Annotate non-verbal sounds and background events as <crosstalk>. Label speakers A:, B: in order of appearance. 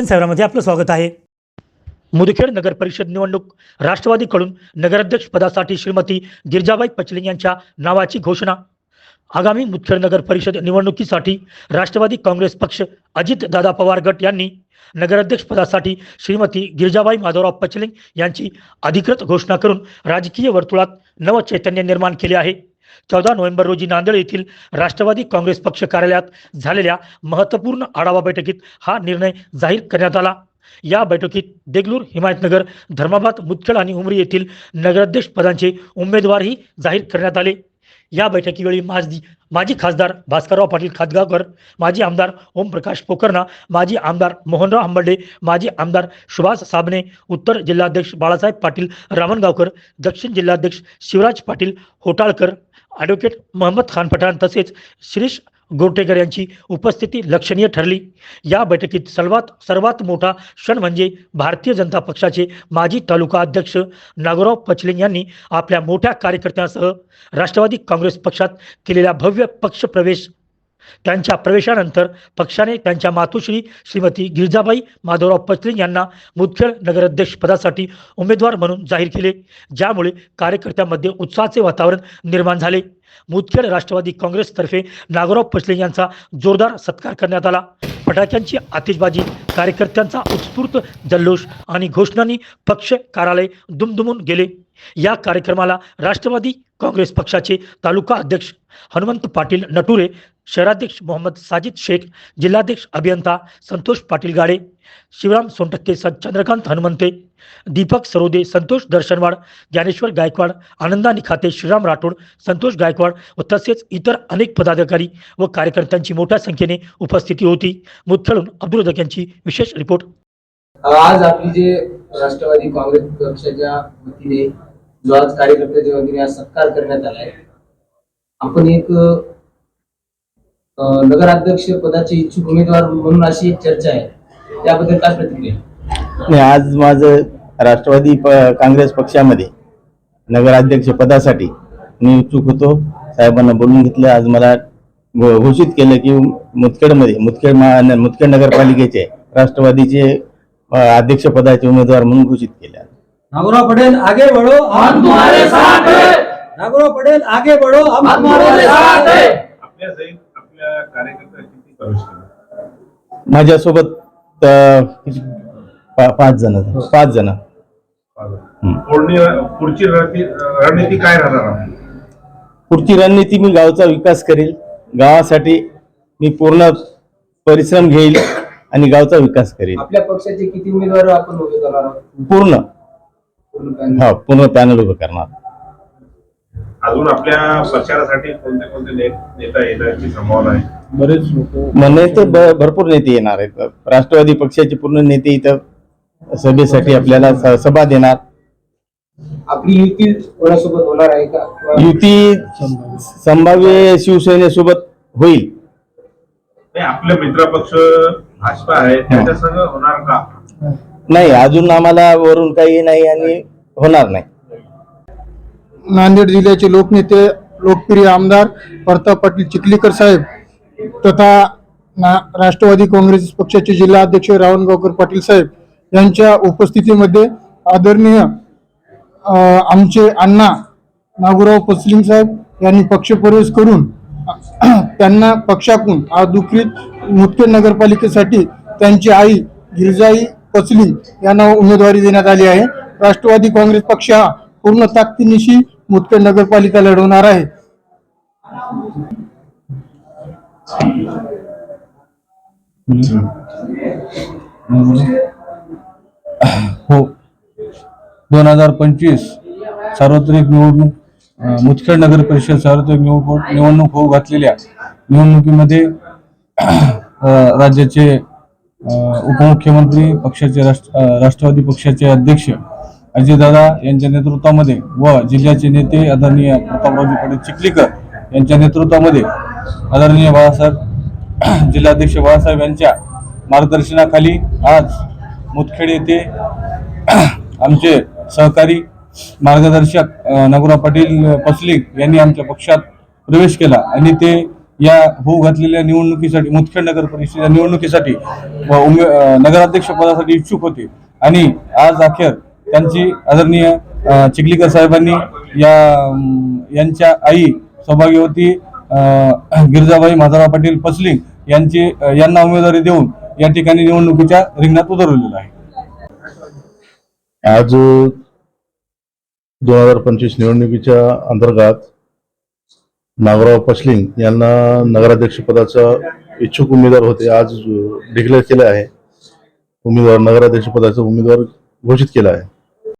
A: दर्शन सेवरामध्ये आपलं स्वागत आहे. मुदखेड नगर परिषद निवडणूक राष्ट्रवादीकडून नगराध्यक्ष पदासाठी श्रीमती गिरजाबाई पचलिंग यांच्या नावाची घोषणा. आगामी मुदखेड नगर परिषद निवडणुकीसाठी राष्ट्रवादी काँग्रेस पक्ष अजित दादा पवार गट यांनी नगराध्यक्ष पदासाठी श्रीमती गिरजाबाई माधवराव पचलिंग यांची अधिकृत घोषणा करून राजकीय वर्तुळात नवचैतन्य निर्माण केले आहे. चौदा नोव्हेंबर रोजी नांदेड येथील राष्ट्रवादी काँग्रेस पक्ष कार्यालयात झालेल्या महत्त्वपूर्ण आढावा बैठकीत हा निर्णय जाहीर करण्यात आला. या बैठकीत देगलूर हिमायतनगर धर्माबाद मुदखेड आणि उमरी येथील नगराध्यक्ष पदांचे उमेदवारही जाहीर करण्यात आले. या बैठकीवेळी माजी माजी खासदार भास्करराव पाटील खातगावकर माजी आमदार ओमप्रकाश पोकर्णा माजी आमदार मोहनराव हंबर्डे माजी आमदार सुभाष साबणे उत्तर जिल्हाध्यक्ष बाळासाहेब पाटील रामणगावकर दक्षिण जिल्हाध्यक्ष शिवराज पाटील होटाळकर ॲडव्होकेट मोहम्मद खान पठाण तसेच शिरीष गोरटेकर यांची उपस्थिती लक्षणीय ठरली. या बैठकीत सर्वात सर्वात मोठा क्षण म्हणजे भारतीय जनता पक्षाचे माजी तालुका अध्यक्ष नागोराव पचलिंग यांनी आपल्या मोठ्या कार्यकर्त्यांसह राष्ट्रवादी काँग्रेस पक्षात केलेला भव्य पक्ष प्रवेश त्यांच्या प्रवेशानंतर पक्षाने त्यांच्या मातोश्री श्रीमती गिरजाबाई माधवराव पचलिंग यांना मुदखेड नगराध्यक्ष पदासाठी उमेदवार म्हणून जाहीर केले. ज्यामुळे कार्यकर्त्यांमध्ये उत्साहाचे वातावरण निर्माण झाले. मुदखेड राष्ट्रवादी काँग्रेसतर्फे नागोराव पचलिंग यांचा जोरदार सत्कार करण्यात आला. फटाक्यांची आतिषबाजी कार्यकर्त्यांचा उत्स्फूर्त जल्लोष आणि घोषणांनी पक्ष कार्यालय दुमदुमून गेले. या कार्यक्रमाला राष्ट्रवादी काँग्रेस पक्षाचे तालुका अध्यक्ष हनुमंत पाटील नटुरे शहराध्यक्ष मोहम्मद साजिद शेख जिल्हाध्यक्ष अभियंता संतोष पाटील गाडे शिवराम सोनटक्के स चंद्रकांत हनुमंते दीपक सरोदे संतोष दर्शनवाड ज्ञानेश्वर गायकवाड आनंदा निखाते श्रीराम राठोड संतोष गायकवाड व तसेच इतर अनेक पदाधिकारी व कार्यकर्त्यांची मोठ्या संख्येने उपस्थिती होती. मुथळून अब्दुल रजाक यांची विशेष रिपोर्ट.
B: आज आपली जे राष्ट्रवादी काँग्रेस पक्षाच्या वतीने जो आज कार्यकर्त्याच्या वतीने आज सत्कार करण्यात आलाय आपण एक नगराध्यक्ष पदाचे इच्छुक उमेदवार म्हणून अशी एक चर्चा आहे. त्याबद्दल काय प्रतिक्रिया?
C: नाही आज माझं राष्ट्रवादी प काँग्रेस पक्षामध्ये नगराध्यक्ष पदासाठी मी इच्छुक होतो. साहेबांना बोलून घेतलं. आज मला घोषित केलं की मुदखेडमध्ये मुदखेड मुदखेड नगरपालिकेचे राष्ट्रवादीचे अध्यक्ष पदाचे उमेदवार म्हणून घोषित केले
D: नागुराव पटेल आगे बढ़ो हम तुम्हारे साथ हैं। नागुराव पटेल आगे बढ़ो हम तुम्हारे साथ हैं
C: माझ्यासोबत? पा- पाच जण पाच जण.
E: पुढची रणनीती काय राहणार?
C: पुढची रणनीती मी गावचा विकास करेल. गावासाठी मी पूर्ण परिश्रम घेईल आणि गावचा विकास करेल.
B: आपल्या पक्षाचे किती उमेदवार आपण उभे करणार आहोत?
C: पूर्ण.
B: पूर्ण पॅनल.
C: हा पूर्ण पॅनल उभं करणार.
E: अजून आपल्या प्रचारासाठी कोणते कोणते नेता येण्याची संभावना आहे?
C: म्हणे तर ब- भरपूर नेते येणार आहेत. राष्ट्रवादी पक्षाचे पूर्ण नेते इथं सभेसाठी आपल्याला सभा देणार.
B: आपली युती कोणासोबत होणार आहे का?
C: युती संभाव्य शिवसेनेसोबत होईल.
E: आपले मित्रपक्ष भाजपा आहे त्याच्या संघ होणार का?
C: नाही अजून आम्हाला वरून काही नाही आणि होणार नाही.
F: नांदेड जिल्ह्याचे लोकनेते लोकप्रिय आमदार प्रताप पाटील चिखलीकर साहेब तथा ना राष्ट्रवादी काँग्रेस पक्षाचे जिल्हा अध्यक्ष रावणगावकर पाटील साहेब यांच्या उपस्थितीमध्ये आदरणीय आमचे अण्णा नागुराव पसलिंग साहेब यांनी पक्षप्रवेश करून <clears throat> त्यांना पक्षाकडून अधिकृत मुदखेड नगरपालिकेसाठी त्यांची आई गिरजाई पसलिंग यांना उमेदवारी देण्यात आली आहे. राष्ट्रवादी काँग्रेस पक्ष हा पूर्ण ताकदीनिशी मुदखेड नगरपालिका लढवणार आहे.
G: हो. दोन हजार पंचवीस सार्वत्रिक निवडणूक मुदखेड नगर परिषद सार्वत्रिक निवडणूक निवडणूक होऊ घातलेल्या निवडणुकीमध्ये राज्याचे उपमुख्यमंत्री पक्षाचे राष्ट्र राष्ट्रवादी पक्षाचे अध्यक्ष अजितदादा यांच्या नेतृत्वामध्ये व जिल्ह्याचे नेते आदरणीय प्रतापरावजी पाटील चिखलीकर यांच्या नेतृत्वामध्ये आदरणीय बाळासाहेब <clears throat> जिल्हाध्यक्ष बाळासाहेब यांच्या मार्गदर्शनाखाली आज मुतखेड येथे <clears throat> आमचे सहकारी मार्गदर्शक नगुरा पाटील पसलिक यांनी आमच्या पक्षात प्रवेश केला आणि ते या होऊ घातलेल्या निवडणुकीसाठी मुदखेड नगर परिषदेच्या निवडणुकीसाठी व उमे नगराध्यक्षपदासाठी नगराध्यक्ष पदासाठी इच्छुक होते. आणि आज अखेर त्यांची आदरणीय चिखलीकर साहेबांनी या यांच्या आई सौभाग्यवती गिरजाबाई माधवराव पाटील पसलिंग यांची यांना उमेदवारी देऊन या ठिकाणी निवडणुकीच्या रिंगणात उतरवलेलं आहे.
H: आज दोन हजार पंचवीस निवडणुकीच्या अंतर्गत नागराव पसलिंग यांना नगराध्यक्ष पदाचा इच्छुक उमेदवार होते आज डिक्लेअर केले आहे. उमेदवार नगराध्यक्ष पदाचा उमेदवार घोषित केला आहे.